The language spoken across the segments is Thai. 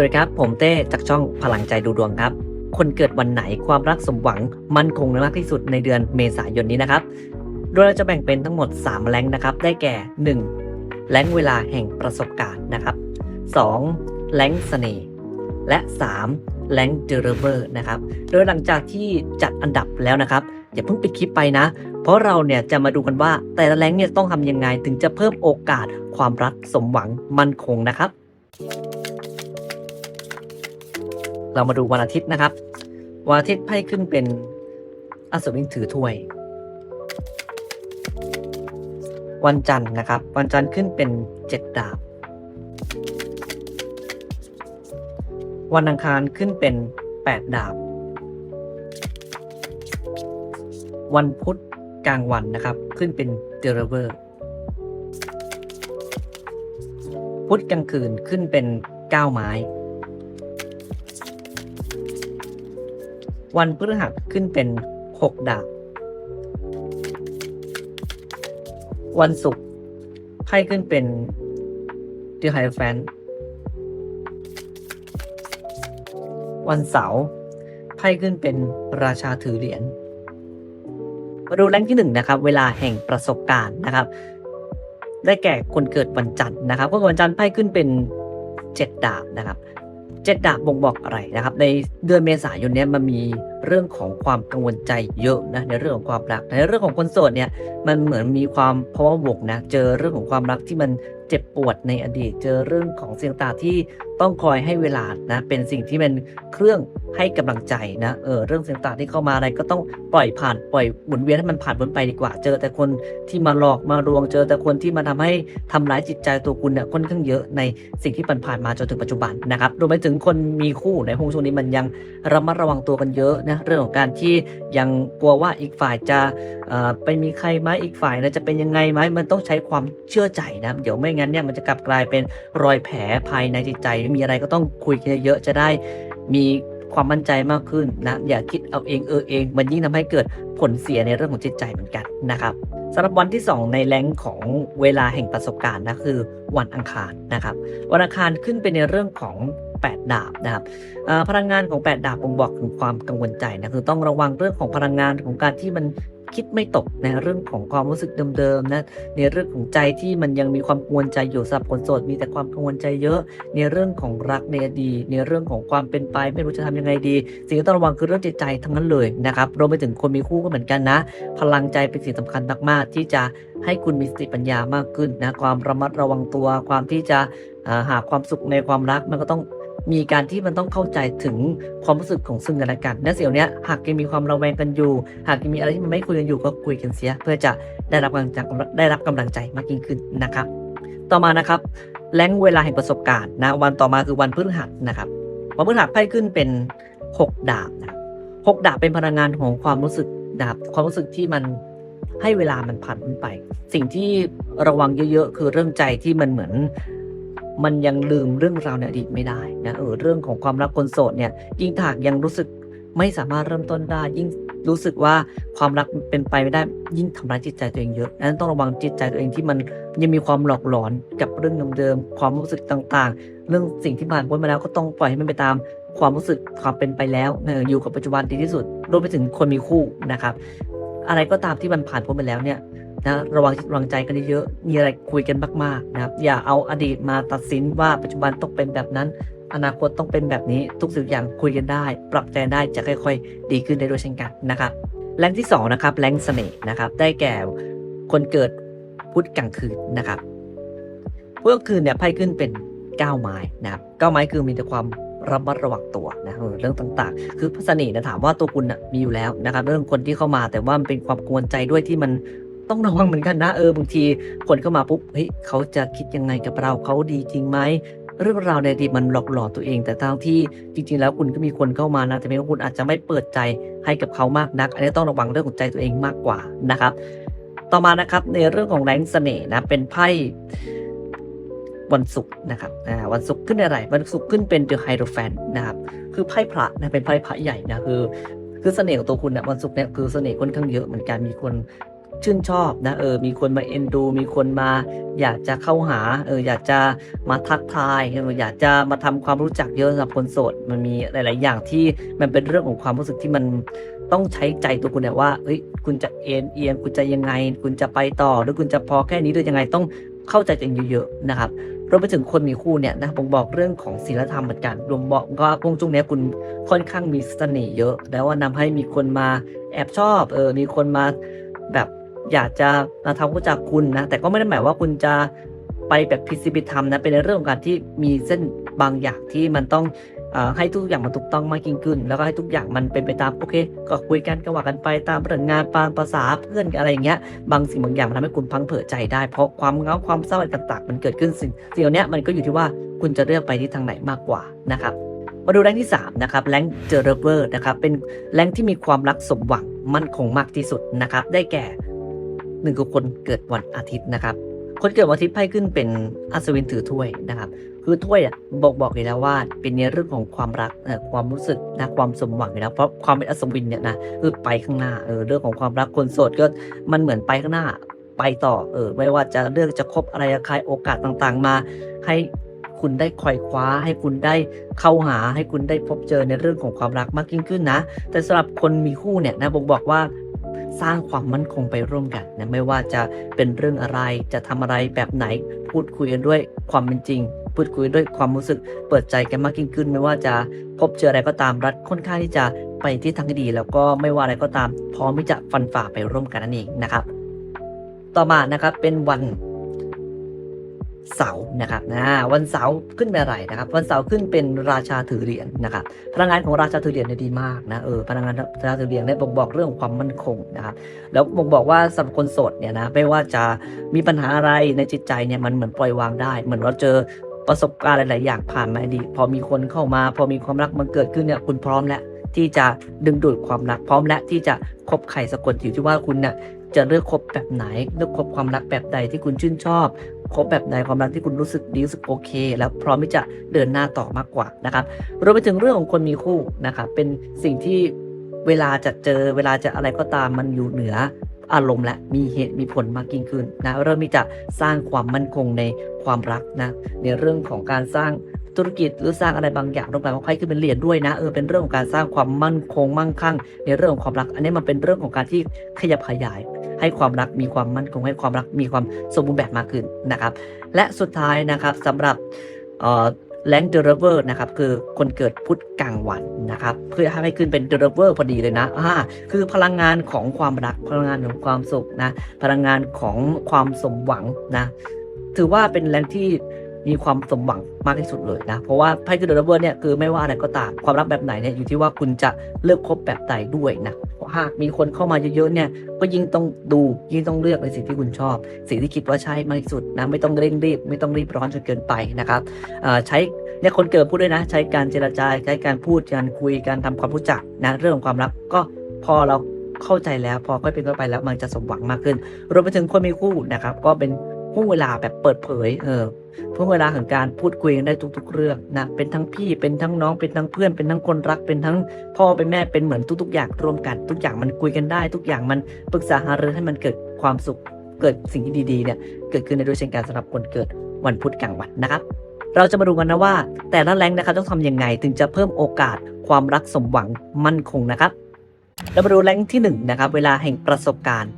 สวัสดีครับ ผมเต้จากช่องพลังใจดูดวงครับ คนเกิดวันไหนความรักสมหวัง มั่นคงมากที่สุดในเดือนเมษายนนี้นะครับ โดยเราจะแบ่งเป็นทั้งหมด 3 แรงนะครับ ได้แก่ 1. แรงเวลาแห่งประสบการณ์นะครับ 2. แรงค์เสน่ห์และ 3. แรงเดลิเวอร์นะครับ โดยหลังจากที่จัดอันดับแล้วนะครับอย่าเพิ่งปิดคลิปไปนะ เพราะเราเนี่ยจะมาดูกันว่าแต่ละแรงเนี่ยต้องทำยังไงถึงจะเพิ่มโอกาสความรักสมหวังมั่นคงนะครับ เรามาดูวันอาทิตย์นะครับ วันอาทิตย์ไพ่ขึ้นเป็นอัศวินถือถ้วย วันจันทร์นะครับ วันจันทร์ขึ้นเป็นเจ็ดดาบ วันอังคารขึ้นเป็นแปดดาบ วันพุธกลางวันนะครับ ขึ้นเป็นเดลเวอร์ พุธกลางคืนขึ้นเป็นเก้าไม้ วันพฤหัสขึ้นเป็นหกดาบ วันศุกร์ไพ่ขึ้นเป็นเดลไฮแฟนวันเสาร์ไพ่ขึ้นเป็นราชาถือเหรียญมาดูแรงที่หนึ่งนะครับ เวลาแห่งประสบการณ์นะครับ ได้แก่คนเกิดวันจันทร์นะครับกิดวันจันทร์ไพ่ขึ้นเป็นเจ็ดดาบนะครับ จ็ดดาบบ่งบอกอะไรนะครับ ในเดือนเมษายนเนี้ยมันมีเรื่องของความกังวลใจเยอะนะในเรื่องของความรักในเรื่องของคนโสดเนี่ยมันเหมือนมีความเพราะว่าบวกนะเจอเรื่องของความรักที่มันเจ็บปวดในอดีต เจอเรื่องของเสียงตาที่ ต้องคอยให้เวลานะเป็นสิ่งที่เป็นเครื่องให้กำลังใจนะเออเรื่องสิ่งต่างๆที่เข้ามาอะไรก็ต้องปล่อยผ่านปล่อยหมุนเวียนให้มันผ่านพ้นไปดีกว่า เจอแต่คนที่มาหลอกมาลวงเจอแต่คนที่มาทำให้ทำร้ายจิตใจตัวคุณเนี่ยค่อนข้างเยอะในสิ่งที่ผ่านมาจนถึงปัจจุบันนะครับรวมไปถึงคนมีคู่ในห่วงช่วงนี้มันยังระมัดระวังตัวกันเยอะนะเรื่องของการที่ยังกลัวว่าอีกฝ่ายจะเอ่อไปมีใครไหมอีกฝ่ายนะจะเป็นยังไงไหมมันต้องใช้ความเชื่อใจนะเดี๋ยวไม่งั้นเนี่ยมันจะกลับกลายเป็นรอยแผลภายในจิตใจมีอะไรก็ต้องคุยกันเยอะๆจะได้มีความมั่นใจมากขึ้นนะอย่าคิดเอาเองเออเอง มันยิ่งทำให้เกิดผลเสียในเรื่องของจิตใจเหมือนกันนะครับสำหรับวันที่ 2 ในแรงของเวลาแห่งประสบการณ์นะคือวันอังคารนะครับ วันอังคารขึ้นไปในเรื่องของ 8 ดาบนะครับอ่อพลังงานของ 8 ดาบบ่งบอกถึงความกังวลใจนะคือต้องระวังเรื่องของพลังงานของการที่มัน คิดไม่ตกในเรื่องของความรู้สึกเดิมๆนะในเรื่องของใจที่มันยังมีความกังวลใจอยู่สำหรับคนโสดมีแต่ความกังวลใจเยอะ ในเรื่องของรักในอดีตในเรื่องของความเป็นไป ไม่รู้จะทำยังไงดี สิ่งที่ต้องระวังคือเรื่องจิตใจทั้งนั้นเลยนะครับรวมไปถึงคนมีคู่ก็เหมือนกันนะ พลังใจเป็นสิ่งสำคัญมากๆ ที่จะให้คุณมีสติปัญญามากขึ้นนะความระมัดระวังตัวความที่จะหาความสุขในความรักมันก็ต้อง มีการที่มันต้องเข้าใจถึงความรู้สึกของซึ่งกันและกันและสิ่งเหล่านี้หากยังมีความระแวงกันอยู่ หากยังมีอะไรที่มันไม่คุยกันอยู่ก็คุยกันเสีย เพื่อจะได้รับกำลังใจได้รับกำลังใจมากยิ่งขึ้นนะครับ ต่อมานะครับแรงเวลาแห่งประสบการณ์นะวันต่อมาคือวันพฤหัสนะครับวันพฤหัสไพ่ขึ้นเป็นหกดาบนะหกดาบเป็นพลังงานของความรู้สึกนะครับความรู้สึกที่มันให้เวลามันผ่านพ้นไป สิ่งที่ระวังเยอะๆ คือเรื่องใจที่มันเหมือน มันยังลืมเรื่องราวในอดีตไม่ได้นะเออเรื่องของความรักคนโสดเนี่ยยิ่งถากยังรู้สึกไม่สามารถเริ่มต้นได้ ยิ่งรู้สึกว่าความรักเป็นไปไม่ได้ยิ่งทำร้ายจิตใจตัวเองเยอะนั้นต้องระวังจิตใจตัวเองที่มันยังมีความหลอกหลอนกับเรื่องเดิมๆความรู้สึกต่างๆ เรื่องสิ่งที่ผ่านพ้นมาแล้วก็ต้องปล่อยให้มันไปตามความรู้สึกความเป็นไปแล้วเอออยู่กับปัจจุบันดีที่สุดรวมไปถึงคนมีคู่นะครับ อะไรก็ตามที่มันผ่านพ้นไปแล้วเนี่ย นะระวังจิตระวังใจกันเยอะๆมีอะไรคุยกันมากๆนะครับ อย่าเอาอดีตมาตัดสินว่าปัจจุบันต้องเป็นแบบนั้น อนาคตต้องเป็นแบบนี้ทุกสิ่งอย่างคุยกันได้ ปรับใจได้จะค่อย ๆ ดีขึ้นได้ด้วยเช่นกันนะครับแรงที่สองนะครับแรงเสน่ห์นะครับได้แก่คนเกิดพุธกลางคืนนะครับพุธกลางคืนเนี่ยไพ่ขึ้นเป็นเก้าไม้นะครับเก้าไม้คือมีแต่ความระมัดระวังตัวนะเออเรื่องต่างๆ คือเสน่ห์นะถามว่าตัวคุณนะมีอยู่แล้วนะครับ เรื่องคนที่เข้ามาแต่ว่ามันเป็นความกวลใจด้วยที่มัน ต้องระวังเหมือนกันนะเออบางทีคนเข้ามาปุ๊บเฮ้ยเขาจะคิดยังไงกับเราเขาดีจริงไหมเรื่องราวในอดีตมันหลอกหลอนตัวเอง แต่ทั้งที่จริง ๆ แล้วคุณก็มีคนเข้ามานะแต่เพียงว่าคุณอาจจะไม่เปิดใจให้กับเขามากนัก อันนี้ต้องระวังเรื่องของใจตัวเองมากกว่านะครับ ต่อมานะครับในเรื่องของแรงเสน่ห์นะเป็นไพ่วันศุกร์นะครับวันศุกร์ขึ้นอะไรวันศุกร์ขึ้นเป็นเดอะไฮโดรแฟนนะครับคือไพ่พระนะเป็นไพ่พระใหญ่นะคือคือเสน่ห์ของตัวคุณนะวันศุกร์เนี่ยคือเสน่ห์ค่อนข้างเยอะเหมือนกันมีคน ชื่นชอบนะเออมีคนมาเอ็นดู มีคนมาอยากจะเข้าหาเอออยากจะมาทักทายอยากจะมาทำความรู้จักเยอะสำหรับคนโสดมันมีหลาย ๆ อย่างที่มันเป็นเรื่องของความรู้สึกที่มันต้องใช้ใจตัวคุณเนี่ยว่าเอ้ยคุณจะเอ็นเอียงคุณจะยังไง คุณจะไปต่อหรือคุณจะพอแค่นี้หรือยังไงต้องเข้าใจตัวเองเยอะ ๆ นะครับรวมไปถึงคนมีคู่เนี่ยนะผมบอกเรื่องของศีลธรรมเหมือนกันรวมบอกว่าพวกจุงเนี้ยคุณค่อนข้างมีเสน่ห์เยอะ แล้วว่านำให้มีคนมาแอบชอบเออมีคนมาแบบ อยากจะมาทำรู้จักคุณนะ แต่ก็ไม่ได้หมายว่าคุณจะไปแบบพิสิพิธรรมนะ เป็นในเรื่องของการที่มีเส้นบางอย่างที่มันต้องอให้ทุกอย่างมันถูกต้องมากยิ่งขึ้น แล้วก็ให้ทุกอย่างมันเป็นไปตามโอเค ก็คุยกันก็ว่ากันไปตามเรื่องงานตามภาษาเพื่อนอะไรอย่างเงี้ย บางสิ่งบางอย่างมันทำให้คุณพังเผอใจได้เพราะความเงาความเศร้าอะไรต่างๆ มันเกิดขึ้นสิ่งสิ่งเหล่านี้มันก็อยู่ที่ว่าคุณจะเลือกไปที่ทางไหนมากกว่านะครับมาดูแรงที่3นะครับแรงเจอร์เวอร์นะครับเป็นแรงที่มีความรักสมหวังมั่นคงมากที่สุดนะครับได้แก่ หนึ่งคือคนเกิดวันอาทิตย์นะครับ คนเกิดวันอาทิตย์ไพ่ขึ้นเป็นอัศวินถือถ้วยนะครับ คือถ้วยอะบอกบอกอยู่แล้วว่าเป็นในเรื่องของความรักเอ่อความรู้สึกนะความสมหวังอยู่แล้วเพราะความเป็นอัศวินเนี่ยนะคือไปข้างหน้าเออเรื่องของความรักคนโสดก็มันเหมือนไปข้างหน้าไปต่อเออไม่ว่าจะเลือกจะคบอะไรใครโอกาสต่างๆ มาให้คุณได้คอยคว้าให้คุณได้เข้าหาให้คุณได้พบเจอในเรื่องของความรักมากยิ่งขึ้นนะ แต่สำหรับคนมีคู่เนี่ยนะบอกบอกว่า สร้างความมั่นคงไปร่วมกันนะไม่ว่าจะเป็นเรื่องอะไรจะทำอะไรแบบไหนพูดคุยกันด้วยความเป็นจริง พูดคุยด้วยความรู้สึกเปิดใจกันมากยิ่งขึ้น ไม่ว่าจะพบเจออะไรก็ตามรัฐค่อนข้างที่จะไปที่ทางที่ดี แล้วก็ไม่ว่าอะไรก็ตามพร้อมที่จะฟันฝ่าไปร่วมกันนั่นเองนะครับ ต่อมานะครับเป็นวัน เสาร์นะครับนะวันเสาร์ขึ้นเป็นอะไรนะครับ วันเสาร์ขึ้นเป็นราชาถือเหรียญนะครับพลังงานของราชาถือเหรียญเนี่ยดีมากนะเออพลังงานราชาถือเหรียญเนี่ยบ่งบอกเรื่องของความมั่นคงนะครับแล้วบ่งบอกว่าสำหรับคนโสดเนี่ยนะไม่ว่าจะมีปัญหาอะไรในจิตใจเนี่ยมันเหมือนปล่อยวางได้ เหมือนเราเจอประสบการณ์หลาย ๆ อย่างผ่านมาดี พอมีคนเข้ามา พอมีความรักมันเกิดขึ้นเนี่ยคุณพร้อมแล้วที่จะดึงดูดความรักพร้อมและที่จะคบใครสักคนอยู่ที่ว่าคุณเนี่ยจะเลือกคบแบบไหนเลือกคบความรักแบบใดที่คุณชื่นชอบ คบแบบไหนความรักที่คุณรู้สึกดีรู้สึกโอเค แล้วพร้อมที่จะเดินหน้าต่อมากกว่านะครับรวมไปถึงเรื่องของคนมีคู่นะครับเป็นสิ่งที่เวลาจะเจอเวลาจะอะไรก็ตามมันอยู่เหนืออารมณ์และมีเหตุมีผลมากยิ่งขึ้นนะเริ่มที่จะสร้างความมั่นคงในความรักนะในเรื่องของการสร้าง ธุรกิจหรือสร้างอะไรบางอย่างลงไปเพราะไพ่ขึ้นเป็นเหรียญด้วยนะเออเป็นเรื่องของการสร้างความมั่นคงมั่งคั่ง ในเรื่องของความรัก อันนี้มันเป็นเรื่องของการที่ขยับขยาย ให้ความรักมีความมั่นคงให้ความรักมีความสมบูรณ์แบบมากขึ้นนะครับ และสุดท้ายนะครับสำหรับแรงเดอร์เวอร์นะครับคือคนเกิดพุธกลางวันนะครับเพื่อให้ขึ้นเป็นเดอร์เวอร์พอดีเลยนะอ่าคือพลังงานของความรักพลังงานของความสุขนะพลังงานของความสมหวังนะถือว่าเป็นแรงที่ มีความสมหวังมากที่สุดเลยนะ เพราะว่าไพ่คือเดอร์เวอร์เนี่ยคือไม่ว่าอะไรก็ตามความรักแบบไหนเนี่ยอยู่ที่ว่าคุณจะเลือกคบแบบใดด้วยนะหากมีคนเข้ามาเยอะๆเนี่ยก็ยิ่งต้องดูยิ่งต้องเลือกในสิ่งที่คุณชอบ สิ่งที่คิดว่าใช่มากที่สุดนะไม่ต้องเร่งรีบ ไม่ต้องรีบร้อนจนเกินไปนะครับใช้เนี่ยคนเกิดพูดด้วยนะ ใช้การเจรจาใช้การพูดการคุยการทำความรู้จักนะเรื่องของความรักก็พอเราเข้าใจแล้ว พอค่อยเป็นค่อยไปแล้วมันจะสมหวังมากขึ้นรวมไปถึงคนมีคู่นะครับก็เป็นห่วงเวลาแบบเปิดเผยเออ ห่วงเวลาของการพูดคุยกันได้ทุก ๆ เรื่องนะเป็นทั้งพี่เป็นทั้งน้องเป็นทั้งเพื่อนเป็นทั้งคนรักเป็นทั้งพ่อเป็นแม่เป็นเหมือนทุก ๆ อย่างรวมกัน ทุกอย่างมันคุยกันได้ ทุกอย่างมันปรึกษาหารือให้มันเกิดความสุขเกิดสิ่งที่ดีๆเนี่ยเกิดขึ้นในด้วยเช่นกันสำหรับคนเกิดวันพุธกลางวันนะครับ เราจะมาดูกันนะว่า แต่ละแรงนะครับต้องทำยังไงถึงจะเพิ่มโอกาสความรักสมหวังมั่นคงนะครับเรามาดูแรงที่1นงนะครับเวลาแห่งประสบการณ์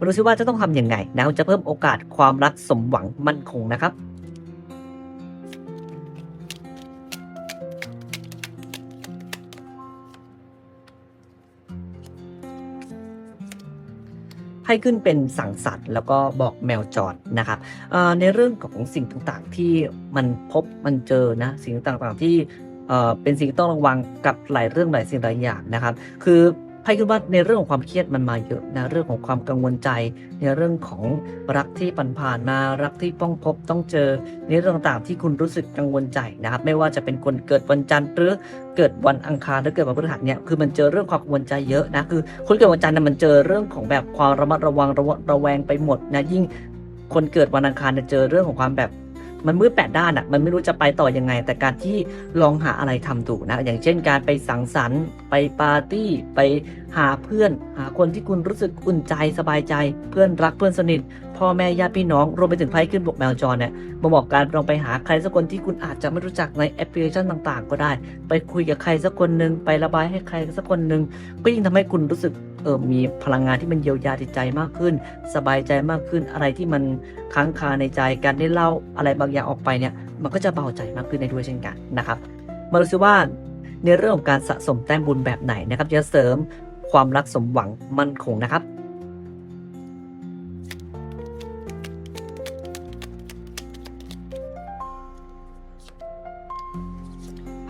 มาดูซิว่าจะต้องทำยังไงนะจะเพิ่มโอกาสความรักสมหวังมั่นคงนะครับให้ขึ้นเป็นสังสัตว์แล้วก็บอกแมวจรนะครับในเรื่องของสิ่งต่างๆที่มันพบมันเจอนะสิ่งต่างๆที่เป็นสิ่งต้องระวังกับหลายเรื่องหลายสิ่งหลายอย่างนะครับ คือ ไพ่คิดว่าในเรื่องของความเครียดมันมาเยอะนะเรื่องของความกังวลใจ ในเรื่องของรักที่ผ่านผ่านมารักที่ป้องพบต้องเจอในเรื่องต่างๆที่คุณรู้สึกกังวลใจนะครับไม่ว่าจะเป็นคนเกิดวันจันทร์หรือเกิดวันอังคารหรือเกิดวันพฤหัสเนี่ยคือมันเจอเรื่องความกังวลใจเยอะนะคือคนเกิดวันจันทร์เนี่ยมันเจอเรื่องของแบบความระมัดระวังระระแวงไปหมดนะยิ่งคนเกิดวันอังคารเนี่ยเจอเรื่องของความแบบ มันมืดแปดด้านอะมันไม่รู้จะไปต่อยังไง แต่การที่ลองหาอะไรทำดูนะ อย่างเช่นการไปสังสรรค์ ไปปาร์ตี้ ไปหาเพื่อน หาคนที่คุณรู้สึกอุ่นใจสบายใจ เพื่อนรักเพื่อนสนิท พ่อแม่ญาติพี่น้องรวมไปถึงไพ่ขึ้นบวกแมวจรเนี่ยมาบอกการลองไปหาใครสักคนที่คุณอาจจะไม่รู้จักในแอปพลิเคชันต่างๆ ก็ได้ ไปคุยกับใครสักคนหนึ่งไประบายให้ใครสักคนหนึ่งก็ยิ่งทำให้คุณรู้สึกเออมีพลังงานที่มันเยียวยาจิตใจมากขึ้น สบายใจมากขึ้นอะไรที่มันค้างคาในใจการได้เล่าอะไรบางอย่างออกไปเนี่ยมันก็จะเบาใจมากขึ้นในด้วยเช่นกันนะครับมาดูซิว่าในเรื่องของการสะสมแต้มบุญแบบไหนนะครับจะเสริมความรักสมหวังมั่นคงนะครับ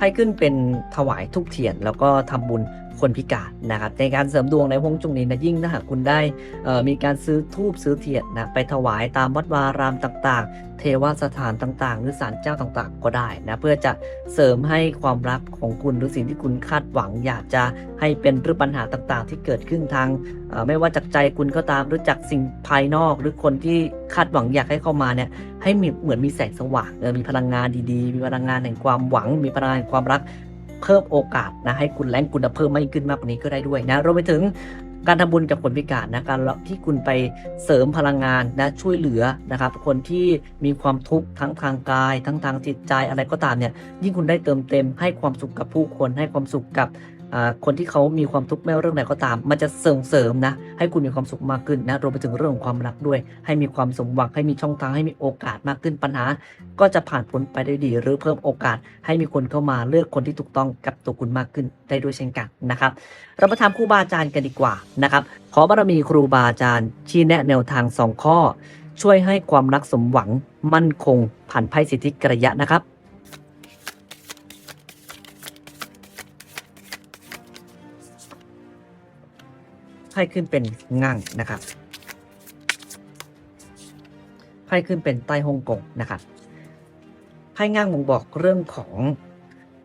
ให้ขึ้นเป็นถวายทุกเทียน แล้วก็ทำบุญ คนพิการนะครับในการเสริมดวงในฮวงจุงนี้นะยิ่งถ้าหากคุณได้มีการซื้อทูบซื้อเทียนนะไปถวายตามวัดวารามต่างๆ เทวสถานต่างๆ หรือศาลเจ้าต่างๆ ก็ได้นะเพื่อจะเสริมให้ความรักของคุณหรือสิ่งที่คุณคาดหวัง อยากจะให้เป็นเรื่อปัญหาต่างๆ ที่เกิดขึ้นทางไม่ว่าจากใจคุณก็ตามหรือจากสิ่งภายนอก หรือคนที่คาดหวังอยากให้เข้ามาเนี่ยให้มีเหมือนมีแสงสว่างมีพลังงานดีๆ มีพลังงานแห่งความหวัง มีพลังงานแห่งความรัก เพิ่มโอกาสนะให้คุณแรงคุณเพิ่มมากขึ้นมากกว่านี้ก็ได้ด้วยนะรวมไปถึงการทำบุญกับคนพิการนะการที่คุณไปเสริมพลังงานนะช่วยเหลือนะครับคนที่มีความทุกข์ทั้งทางกาย ทั้งทางจิตใจอะไรก็ตามเนี่ยยิ่งคุณได้เติมเต็มให้ความสุขกับผู้คนให้ความสุขกับ คนที่เขามีความทุกข์ไม่ว่าเรื่องใดก็ตาม มันจะเสริมเสริมนะ ให้คุณมีความสุขมากขึ้นนะรวมไปถึงเรื่องของความรักด้วย ให้มีความสมหวังให้มีช่องทางให้มีโอกาสมากขึ้นปัญหา ก็จะผ่านพ้นไปได้ดี หรือเพิ่มโอกาส ให้มีคนเข้ามาเลือกคนที่ถูกต้องกับตัวคุณมากขึ้นได้ด้วยเช่นกันนะครับ เรามาทำครูบาอาจารย์กันดีกว่านะครับขอบารมีครูบาอาจารย์ชี้แนะแนวทางสองข้อ ช่วยให้ความรักสมหวังมั่นคงผ่านไพ่สิทธิกระยะนะครับ พ่ขึ้นเป็นงั่งนะครับไพ่ขึ้นเป็นใต้ฮ่องกงนะครับไพ่งั่งบ่งบอกเรื่องของ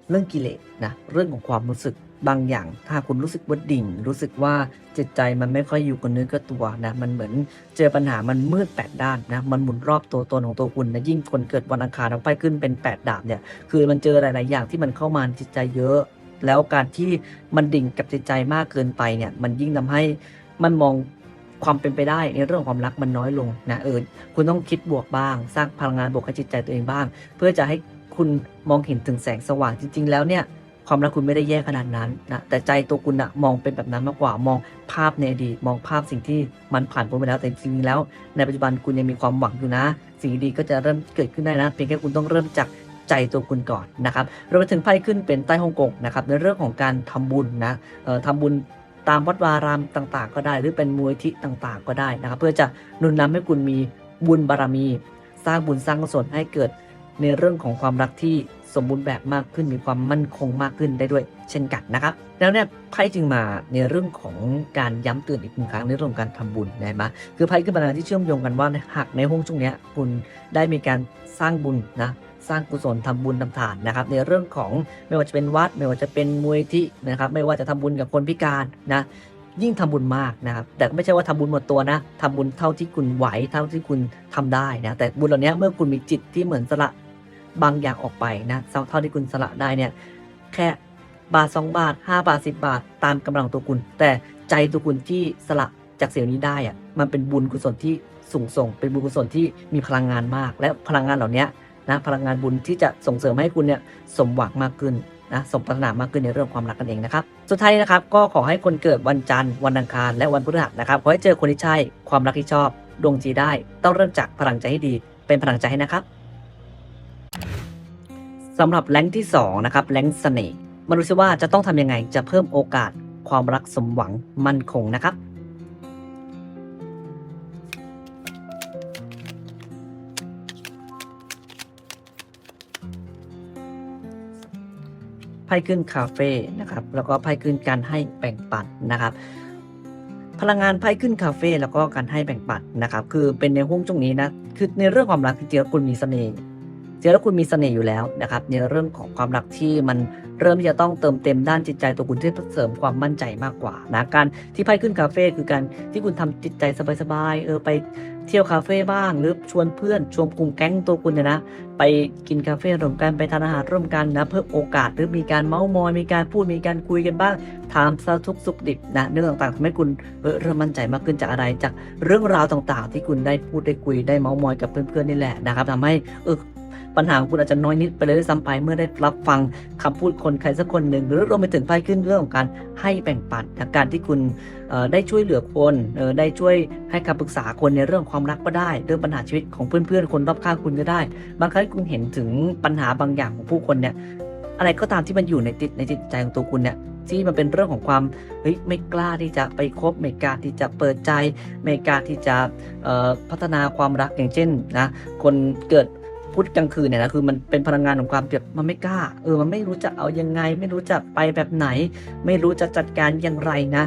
เรื่องกิเลสนะเรื่องของความรู้สึกบางอย่าง ถ้าคุณรู้สึกว่าดิ่ง รู้สึกว่าจิตใจมันไม่ค่อยอยู่กับเนื้อกับตัวนะมันเหมือนเจอปัญหามันมืดแปดด้านนะมันหมุนรอบตัวตนของตัวคุณนะยิ่งคนเกิดวันอังคารเอาไพ่ขึ้นเป็นแปดดาบเนี่ยคือมันเจอหลาย ๆ อย่างที่มันเข้ามาในจิตใจเยอะ แล้วการที่มันดิ่งกับจิตใจมากเกินไปเนี่ย มันยิ่งทำให้มันมองความเป็นไปได้ในเรื่องของความรักมันน้อยลงนะเออคุณต้องคิดบวกบ้าง สร้างพลังงานบวกให้จิตใจตัวเองบ้าง เพื่อจะให้คุณมองเห็นถึงแสงสว่างจริง ๆ แล้วเนี่ยความรักคุณไม่ได้แย่ขนาดนั้นนะแต่ใจตัวคุณนะมองเป็นแบบนั้นมากกว่ามองภาพในอดีตมองภาพสิ่งที่มันผ่านพ้นไปแล้วแต่จริงๆแล้ว ในปัจจุบันคุณยังมีความหวังอยู่นะ สิ่งดีก็จะเริ่มเกิดขึ้นได้นะเพียงแค่คุณต้องเริ่มจาก ใจตัวคุณก่อนนะครับรวมไปถึงไพ่ขึ้นเป็นใต้ฮ่องกงนะครับในเรื่องของการทำบุญนะทำบุญตามวัดวารามต่างๆ ก็ได้ หรือเป็นมวยทิต่างๆ ก็ได้นะครับ เพื่อจะนุนนำให้คุณมีบุญบารมี สร้างบุญสร้างกุศลให้เกิดในเรื่องของความรักที่สมบูรณ์แบบมากขึ้นมีความมั่นคงมากขึ้นได้ด้วย เช่นกันนะครับ แล้วเนี่ยไพ่จึงมาในเรื่องของการย้ำเตือนอีกหนึ่งครั้งในเรื่องของการทำบุญนะมาคือไพ่คือพลังงานที่เชื่อมโยงกันว่าหากในห้องช่วงนี้คุณได้มีการสร้างบุญนะ สร้างกุศลทำบุญทำทานนะครับ ในเรื่องของไม่ว่าจะเป็นวัด ไม่ว่าจะเป็นมวยทินะครับ ไม่ว่าจะทำบุญกับคนพิการนะยิ่งทำบุญมากนะครับ แต่ก็ไม่ใช่ว่าทำบุญหมดตัวนะทำบุญเท่าที่คุณไหวเท่าที่คุณทำได้นะแต่บุญเหล่านี้เมื่อคุณมีจิตที่เหมือนสละบางอย่างออกไปนะเท่าที่คุณสละได้เนี่ยแค่บาทสองบาทห้าบาทสิบาท ตามกำลังตัวคุณ แต่ใจตัวคุณที่สละจากเสิ่งนี้ได้อะมันเป็นบุญกุศลที่สูงส่ง เป็นบุญกุศลที่มีพลังงานมาก และพลังงานเหล่านี้ นะพลังงานบุญที่จะส่งเสริมให้คุณเนี่ยสมหวังมากขึ้นนะสมปรารถนามากขึ้นในเรื่องความรักกันเองนะครับ สุดท้ายนะครับก็ขอให้คนเกิดวันจันทร์วันอังคารและวันพฤหัสนะครับขอให้เจอคนที่ใช่ความรักที่ชอบดวงจีได้ ต้องเริ่มจากพลังใจให้ดี เป็นพลังใจให้นะครับสำหรับแรงที่2นะครับแรงเสน่ห์มาดูซิว่าจะต้องทำยังไงจะเพิ่มโอกาสความรักสมหวังมั่นคงนะครับ ไพ่ขึ้นคาเฟ่นะครับแล้วก็ไพ่ขึ้นการให้แบ่งปันนะครับ พลังงานไพ่ขึ้นคาเฟ่แล้วก็การให้แบ่งปันนะครับ คือเป็นในห้วงช่วงนี้นะคือในเรื่องความรักจริงๆแล้วคุณมีเสน่ห์จริงๆแล้วคุณมีเสน่ห์อยู่แล้วนะครับ ในเรื่องของความรักที่มันเริ่มที่จะต้องเติมเต็มด้านจิตใจตัวคุณที่เสริมความมั่นใจมากกว่านะการที่ไพ่ขึ้นคาเฟ่คือการที่คุณทำจิตใจสบายๆเออไป เที่ยวคาเฟ่บ้างหรือชวนเพื่อนชวนกลุ่มแก๊งตัวคุณเนี่ยนะ ไปกินคาเฟ่ร่วมกันไปทานอาหารร่วมกันนะเพิ่มโอกาสหรือมีการเมาส์มอยมีการพูดมีการคุยกันบ้างถามสารทุกสุขดิบนะเรื่องต่างๆทำให้คุณเออเริ่มมั่นใจมากขึ้นจากอะไรจากเรื่องราวต่างๆ ที่คุณได้พูดได้คุยได้เมาส์มอยกับเพื่อนๆนี่แหละนะครับทำให้เออ ปัญหาของคุณอาจจะน้อยนิดไปเลยด้วยซ้ำไปเมื่อได้รับฟังคำพูดคนใครสักคนหนึ่งหรือรวมไปถึงไพ่ขึ้นเรื่องของการให้แบ่งปันนะการที่คุณได้ช่วยเหลือคนอได้ช่วยให้คำปรึกษาคนในเรื่องความรักก็ได้ เรื่องปัญหาชีวิตของเพื่อนๆคนรอบข้างคุณก็ได้ บางครั้งคุณเห็นถึงปัญหาบางอย่างของผู้คนเนี่ยอะไรก็ตามที่มันอยู่ในจิตในจิตใจของตัวคุณเนี่ยที่มันเป็นเรื่องของความเฮ้ยไม่กล้าที่จะไปคบไม่กล้าที่จะเปิดใจไม่กล้าที่จะพัฒนาความรักอย่างเช่นนะคนเกิด พุธกลางคืนเนี่ยนะคือมันเป็นพลังงานของความแบบมันไม่กล้า เออมันไม่รู้จะเอายังไง ไม่รู้จะไปแบบไหน ไม่รู้จะจัดการอย่างไรนะ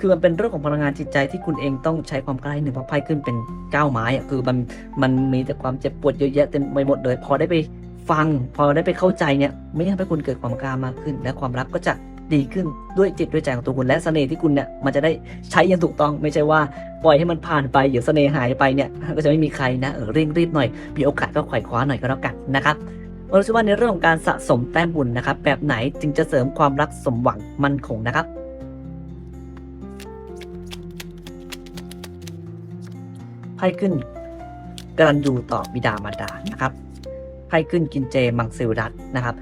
คือมันเป็นเรื่องของพลังงานจิตใจที่คุณเองต้องใช้ความกล้าหนึ่งเพราะไพ่ขึ้นเป็นก้าวไม้อะคือมันมันมีแต่ความเจ็บปวดเยอะแยะเต็มไปหมดเลย พอได้ไปฟัง พอได้ไปเข้าใจเนี่ยไม่ทำให้คุณเกิดความกล้ามากขึ้น และความรักก็จะ ดีขึ้นด้วยจิตด้วยใจของตัวคุณและเสน่ห์ที่คุณเนี่ยมันจะได้ใช้อยังถูกต้องไม่ใช่ว่าปล่อยให้มันผ่านไปเดี๋ยวเสน่ห์หายไปเนี่ยก็จะไม่มีใครนะเออเร่งรีบหน่อย มีโอกาสก็ไขว่คว้าหน่อยก็แล้วกันนะครับเราคิดว่าในเรื่องของการสะสมแต้มบุญนะครับ แบบไหนจึงจะเสริมความรักสมหวังมั่นคงนะครับไพ่ขึ้นกรันยูต่อบิดามารดานะครับไพ่ขึ้นกินเจมังสวิรัตนะครับ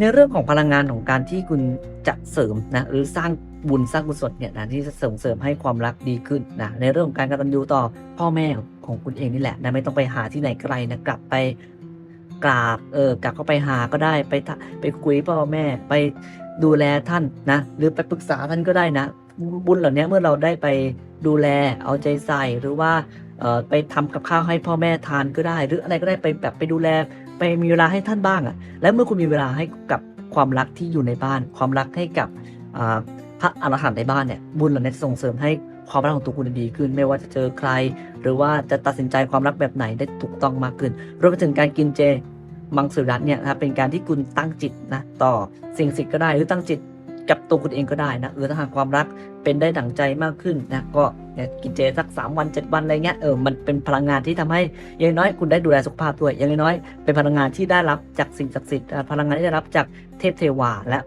ในเรื่องของพลังงานของการที่คุณจะเสริมนะหรือสร้างบุญสร้างกุศลเนี่ยนะที่จะส่งเสริมให้ความรักดีขึ้นนะในเรื่องของการกตัญญูต่อพ่อแม่ของคุณเองนี่แหละนะไม่ต้องไปหาที่ไหนไกลนะกลับไปกราบเออกลับเข้าไปหาก็ได้ไปไปคุยพ่อแม่ไปดูแลท่านนะหรือไปปรึกษาท่านก็ได้นะ บุญเหล่านี้เมื่อเราได้ไปดูแลเอาใจใส่หรือว่าเออไปทำกับข้าวให้พ่อแม่ทานก็ได้ หรืออะไรก็ได้ไปแบบไปดูแล ไปมีเวลาให้ท่านบ้างอะ่ะ แล้วเมื่อคุณมีเวลาให้กับความรักที่อยู่ในบ้าน ความรักให้กับพระอรหันต์ในบ้านเนี่ยบุญเหล่านี้จะส่งเสริมให้ความรักของตัวคุณดีขึ้น ไม่ว่าจะเจอใคร หรือว่าจะตัดสินใจความรักแบบไหนได้ถูกต้องมากขึ้นรวมไปถึงการกินเจมังสวิรัตเนี่ยนะครับเป็นการที่คุณตั้งจิตนะต่อสิ่งสิ่งก็ได้หรือตั้งจิต กับตัวคุณเองก็ได้นะเออถ้าหากความรักเป็นได้ดั่งใจมากขึ้นนะก็เนี่ยกินเจสัก 3 วัน 7 วันอะไรเงี้ยเออมันเป็นพลังงานที่ทำให้อย่างน้อยคุณได้ดูแลสุขภาพด้วยอย่างน้อยเป็นพลังงานที่ได้รับจากสิ่งศักดิ์สิทธิ์พลังงานที่ได้รับจากเทพเทวาและ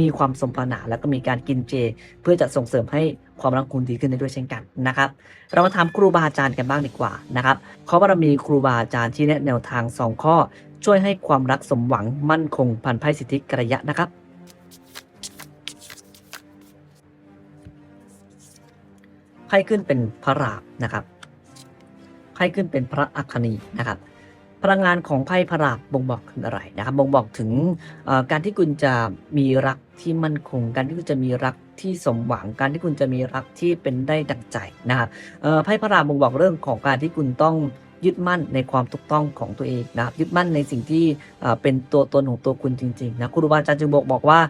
มีความสมปรารถนาแล้วก็มีการกินเจ เพื่อจะส่งเสริมให้ความรักคุณดีขึ้นได้ด้วยเช่นกันนะครับ เรามาถามครูบาอาจารย์กันบ้างดีกว่านะครับเพราะว่าเรามีครูบาอาจารย์ที่แนะแนวทาง 2 ข้อ ช่วยให้ความรักสมหวังมั่นคงพันไพ่สิทธิกระยะนะครับ ไพ่ขึ้นเป็นพระราบนะครับไพ่ขึ้นเป็นพระอัคนีนะครับพลังงานของไพ่พระราบบ่งบอกถึงอะไรนะครับบ่งบอกถึงการที่คุณจะมีรักที่มั่นคง การที่คุณจะมีรักที่สมหวัง การที่คุณจะมีรักที่เป็นได้ดังใจนะครับไพ่พระราบบ่งบอกเรื่องของการที่คุณต้อง ยึดมั่นในความถูกต้องของตัวเองนะครับยึดมั่นในสิ่งที่เป็นตัวตนของตัวคุณจริงๆนะครูบาอาจารย์จึงบอกบอกว่า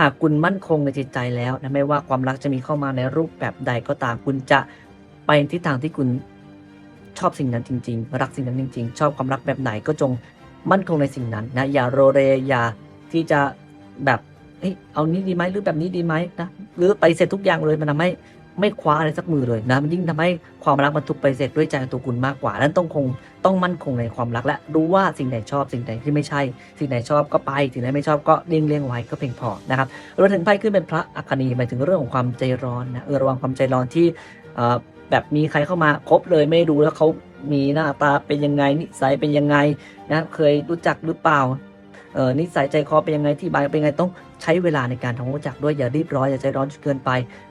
หากคุณมั่นคงในจิตใจแล้วนะไม่ว่าความรักจะมีเข้ามาในรูปแบบใดก็ตามคุณจะไปในทิศทางที่คุณชอบสิ่งนั้นจริง ๆ รักสิ่งนั้นจริง ๆ ชอบความรักแบบไหนก็จงมั่นคงในสิ่งนั้นนะอย่าโรเรอย่าที่จะแบบเฮ้ยเอานี้ดีไหมหรือแบบนี้ดีไหมนะหรือไปเสร็จทุกอย่างเลยมันทำให้ ไม่คว้าอะไรสักมือเลยนะมันยิ่งทำให้ความรักมันถูกไปเสร็จด้วยใจตัวคุณมากกว่านั้นต้องคงต้องมั่นคงในความรักและรู้ว่าสิ่งไหนชอบสิ่งไหนที่ไม่ใช่ สิ่งไหนชอบก็ไป สิ่งไหนไม่ชอบก็เลี่ยงเลี่ยงไว้ก็เพียงพอนะครับรวมถึงไพ่ขึ้นเป็นพระอัคนีหมายถึงเรื่องของความใจร้อนนะเออระวังความใจร้อนที่แบบมีใครเข้ามาคบเลยไม่รู้แล้วเขามีหน้าตาเป็นยังไงนิสัยเป็นยังไงนะเคยรู้จักหรือเปล่า นิสัยใจคอเป็นยังไงที่บายเป็นยังไงต้องใช้เวลาในการทำความรู้จักด้วยอย่ารีบร้อนอย่าใจร้อนจนเกินไป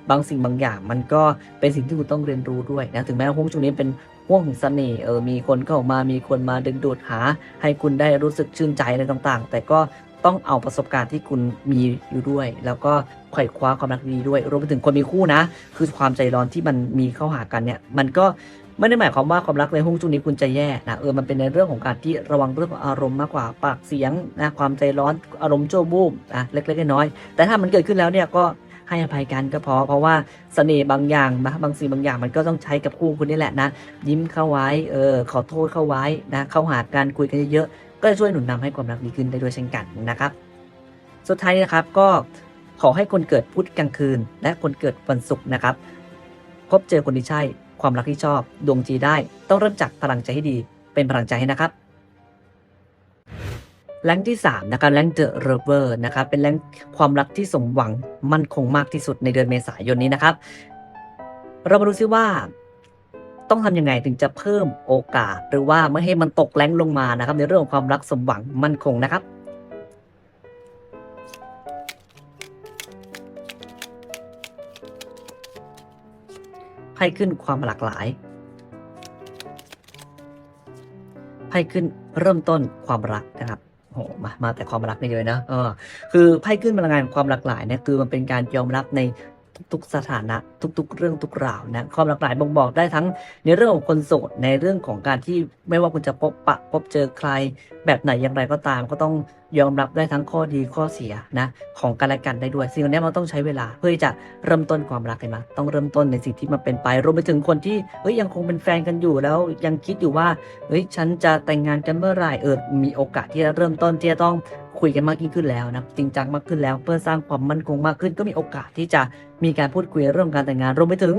บางสิ่งบางอย่าง มันก็เป็นสิ่งที่คุณต้องเรียนรู้ด้วยนะถึงแม้ว่าห่วงช่วงนี้เป็นห่วงแห่งเสน่ห์เออมีคนเข้ามามีคนมาดึงดูดหา ให้คุณได้รู้สึกชื่นใจอะไรต่างๆ แต่ก็ต้องเอาประสบการณ์ที่คุณมีอยู่ด้วย แล้วก็ไขว่คว้าความรักดีด้วยรวมไปถึงคนมีคู่นะ คือความใจร้อนที่มันมีเข้าหากันเนี่ย มันก็ ไม่ได้หมายความว่าความรักในห้องช่วงนี้คุณจะแย่นะเออมันเป็นในเรื่องของการที่ระวังเรื่องของอารมณ์มากกว่าปากเสียงนะความใจร้อนอารมณ์โจ้บูบอะเล็กๆน้อยๆแต่ถ้ามันเกิดขึ้นแล้วเนี่ยก็ให้อภัยกันก็พอเพราะว่าเสน่ห์บางอย่างนะบางสิ่งบางอย่างมันก็ต้องใช้กับคู่คุณนี่แหละนะ ยิ้มเข้าไว้เออขอโทษเข้าไว้นะเข้าหาการคุยกันเยอะๆก็จะช่วยหนุนนำให้ความรักดีขึ้นได้ด้วยเช่นกันนะครับ สุดท้ายนี้นะครับก็ขอให้คนเกิดพุธกลางคืน และคนเกิดวันศุกร์นะครับ พบเจอคนที่ใช่ ความรักที่ชอบ ดวงจีได้ต้องเริ่มจากพลังใจให้ดี เป็นพลังใจให้นะครับแรงที่3นะครับแรงเดอะเรเวอร์นะครับเป็นแรงความรักที่สมหวังมั่นคงมากที่สุดในเดือนเมษายนนี้นะครับ เรามาดูซิว่า ต้องทำยังไงถึงจะเพิ่มโอกาส หรือว่าไม่ให้มันตกแรงลงมานะครับ ในเรื่องของความรักสมหวังมั่นคงนะครับ ไพ่ขึ้นความหลากหลายไพ่ขึ้นเริ่มต้นความรักนะครับโหมามาแต่ความรักนี่เลยนะเออคือไพ่ขึ้นพลังงานความหลากหลายเนี่ยคือมันเป็นการยอมรับใน ทุกๆ สถานะทุก ๆ เรื่องทุกราวนะความหลากหลายบ่งบอกได้ทั้งในเรื่องของคนโสดในเรื่องของการที่ไม่ว่าคุณจะพบปะพบเจอใคร แบบไหนอย่างไรก็ตาม ก็ต้องยอมรับได้ทั้งข้อดีข้อเสียนะของกันและกันได้ด้วยสิ่งนี้มันต้องใช้เวลาเพื่อจะเริ่มต้นความรักเห็นไหมต้องเริ่มต้นในสิ่งที่มันเป็นไปรวมไปถึงคนที่เอ้ยยังคงเป็นแฟนกันอยู่แล้วยังคิดอยู่ว่าเฮ้ยฉันจะแต่งงานกันเมื่อไหร่เออมีโอกาสที่จะเริ่มต้นที่จะต้อง คุยกันมากยิ่งขึ้นแล้วนะจริงจังมากขึ้นแล้ว เพื่อสร้างความมั่นคงมากขึ้น ก็มีโอกาสที่จะมีการพูดคุยเรื่องการแต่งงานรวมไปถึง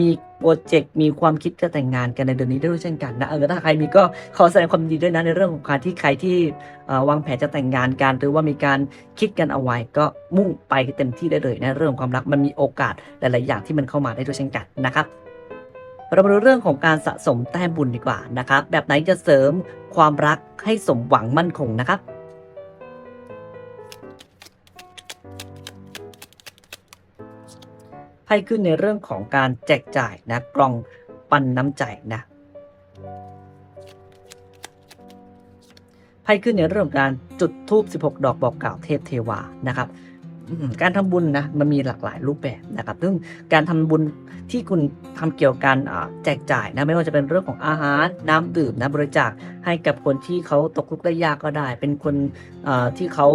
มีโปรเจกต์มีความคิดจะแต่งงานกันในเดือนนี้ด้วยเช่นกันนะเออถ้าใครมีก็ขอแสดงความยินดีด้วยนะในเรื่องของการที่ใครที่วางแผนจะแต่งงานกัน หรือว่ามีการคิดกันเอาไว้ ก็มุ่งไปเต็มที่ได้เลยนะเรื่องความรักมันมีโอกาสหลาย ๆ อย่างที่มันเข้ามาได้ด้วยเช่นกันนะครับเรามาดูเรื่องของการสะสมแต้มบุญดีกว่านะครับ แบบไหนจะเสริมความรักให้สมหวังมั่นคงนะครับ ไพ่ขึ้นในเรื่องของการแจกจ่ายนะกล่องปันน้ำใจนะไพ่ขึ้นในเรื่องของการจุดธูป16 ดอกบอกกล่าวเทพเทวานะครับการทำบุญนะมันมีหลากหลายรูปแบบนะครับ ซึ่งการทำบุญที่คุณทำเกี่ยวกับแจกจ่ายนะไม่ว่าจะเป็นเรื่องของอาหารน้ำดื่มนะบริจาคให้กับคนที่เขาตกทุกข์ได้ยากก็ได้ เป็นคนที่เขา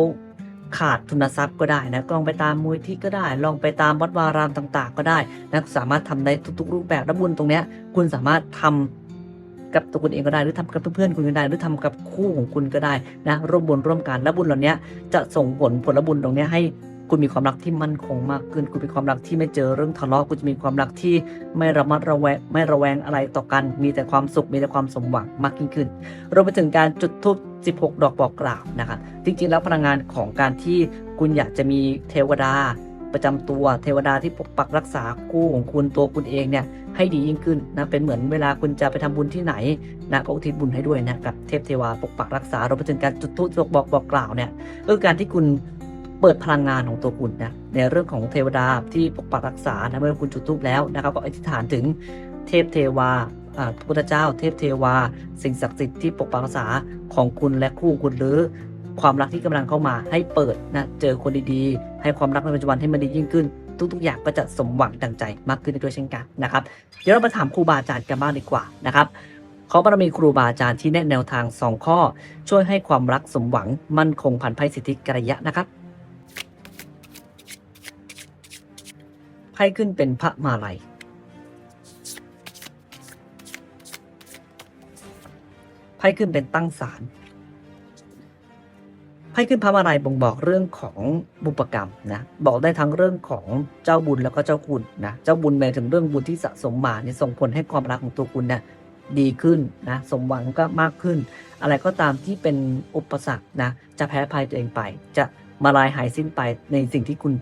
ขาดทุนทรัพย์ก็ได้นะลองไปตามมูลที่ก็ได้ ลองไปตามวัดวารามต่าง ๆ ก็ได้นะสามารถทำได้ทุก ๆ รูปแบบและบุญตรงเนี้ยคุณสามารถทำกับตัวคุณเองก็ได้หรือทำกับเพื่อนๆคุณก็ได้ หรือทำกับคู่ของคุณก็ได้นะร่วมบุญร่วมกันและบุญเหล่านี้จะส่งผลผลบุญตรงเนี้ยให้ คุณมีความรักที่มั่นคงมากขึ้น คุณมีความรักที่ไม่เจอเรื่องทะเลาะคุณจะมีความรักที่ไม่ระมัดระแวงไม่ระแวงอะไรต่อกัน มีแต่ความสุขมีแต่ความสมหวังมากยิ่งขึ้นรวมไปถึงการจุดธูป16 ดอกบอกกล่าวนะครับจริงๆแล้วพลังงานของการที่คุณอยากจะมีเทวดาประจำตัวเทวดาที่ปกปักรักษาคู่ของคุณตัวคุณเองเนี่ยให้ดียิ่งขึ้นนะเป็นเหมือนเวลาคุณจะไปทำบุญที่ไหนนะก็อุทิศบุญให้ด้วยนะกับเทพเทวาปกปักรักษารวมไปถึงการจุดธูปบบอกบอกกล่าวเนี่ยก็คือการที่คุณ เปิดพลังงานของตัวคุณนะในเรื่องของเทวดาที่ปกปักรักษานะเมื่อคุณจุดธูปแล้วนะครับก็อธิษฐานถึงเทพเทวาอ่าพระพุทธเจ้า เทพเทวา สิ่งศักดิ์สิทธิ์ที่ปกปักรักษาของคุณและคู่คุณหรือความรักที่กำลังเข้ามาให้เปิดนะเจอคนดีๆ ให้ความรักในปัจจุบันให้มันดียิ่งขึ้น ทุกๆ อย่างก็จะสมหวังดังใจมากขึ้นด้วยเช่นกันนะครับเดี๋ยวเรามาถามครูบาอาจารย์กันบ้างดีกว่านะครับขอบารมีครูบาอาจารย์ที่แนะแนวทาง 2 ข้อ ช่วยให้ความรักสมหวังมั่นคงผ่านไพ่สิทธิกระยะนะครับ ไพ่ขึ้นเป็นพระมาลัย ไพ่ขึ้นเป็นตั้งศาล ไพ่ขึ้นพระมาลัยบ่งบอกเรื่องของบุปกรรมนะ บอกได้ทั้งเรื่องของเจ้าบุญแล้วก็เจ้าคุณนะ เจ้าบุญหมายถึงเรื่องบุญที่สะสมมาเนี่ยส่งผลให้ความรักของตัวคุณเนี่ยดีขึ้นนะสมหวังก็มากขึ้น อะไรก็ตามที่เป็นอุปสรรคนะจะแพ้ภัยตัวเองไป จะมาลายหายสิ้นไปในสิ่งที่คุณ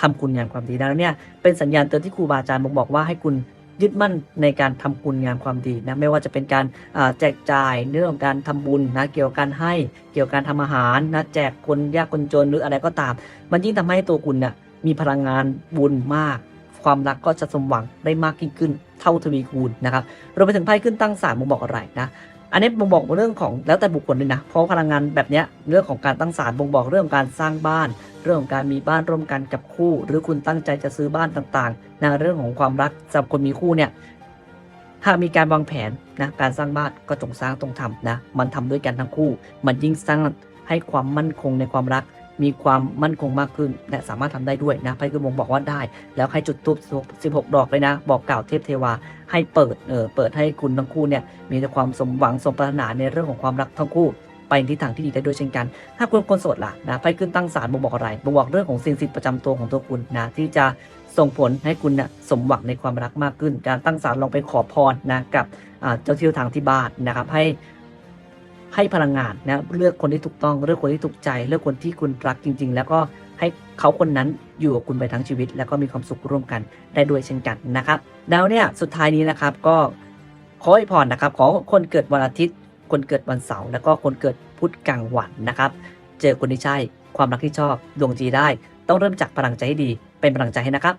ทำคุณงานความดีดังนั้นเนี่ยเป็นสัญญาณเตือนที่ครูบาอาจารย์บ่งบอกว่าให้คุณยึดมั่นในการทำคุณงานความดีนะไม่ว่าจะเป็นการแจกจ่ายเรื่องของการทำบุญนะเกี่ยวกับการให้เกี่ยวกับการทำอาหารนะแจกคนยากคนจนหรืออะไรก็ตาม มันยิ่งทำให้ตัวคุณเนี่ยมีพลังงานบุญมาก ความรักก็จะสมหวังได้มากยิ่งขึ้นเท่าทวีคูณนะครับรวมไปถึงไพ่ขึ้นตั้งศาลบ่งบอกอะไรนะ อันนี้บ่งบอกเรื่องของแล้วแต่บุคคลเลยนะ เพราะพลังงานแบบนี้เรื่องของการตั้งศาลบ่งบอกเรื่องการสร้างบ้าน เรื่องของการมีบ้านร่วมกันกับคู่ หรือคุณตั้งใจจะซื้อบ้านต่างๆในเรื่องของความรักสำหรับคนมีคู่เนี่ยหากมีการวางแผนนะการสร้างบ้านก็จงสร้างตรงทำนะมันทำด้วยกันทั้งคู่ มันยิ่งสร้างให้ความมั่นคงในความรัก มีความมั่นคงมากขึ้น และสามารถทำได้ด้วยนะไพ่กระมงบอกว่าได้ แล้วให้จุดทูบ16 ดอกเลยนะ บอกกล่าวเทพเทวาให้เปิดเออเปิดให้คุณทั้งคู่เนี่ยมีแต่ความสมหวังสมปรารถนาในเรื่องของความรักทั้งคู่ไปในทิศทางที่ดีได้ด้วยเช่นกัน ถ้าคุณคนโสดล่ะนะไพ่ขึ้นตั้งศาลบ่งบอกอะไรบ่งบอกเรื่องของสิ่งศักดิ์สิทธิ์ประจำตัวของตัวคุณนะที่จะส่งผลให้คุณนะสมหวังในความรักมากขึ้น การตั้งศาลลองไปขอพรนะกับเจ้าที่ทางที่บ้านนะครับให้ ให้พลังงานนะเลือกคนที่ถูกต้องเลือกคนที่ถูกใจ เลือกคนที่คุณรักจริง ๆ แล้วก็ให้เขาคนนั้นอยู่กับคุณไปทั้งชีวิต แล้วก็มีความสุขร่วมกันได้ด้วยเช่นกันนะครับแล้วเนี่ยสุดท้ายนี้นะครับก็ขอให้พรนะครับขอคนเกิดวันอาทิตย์ คนเกิดวันเสาร์แล้วก็คนเกิดพุธกลางวันนะครับ เจอคนที่ใช่ความรักที่ชอบดวงจีได้ ต้องเริ่มจากพลังใจให้ดีเป็นพลังใจให้นะครับ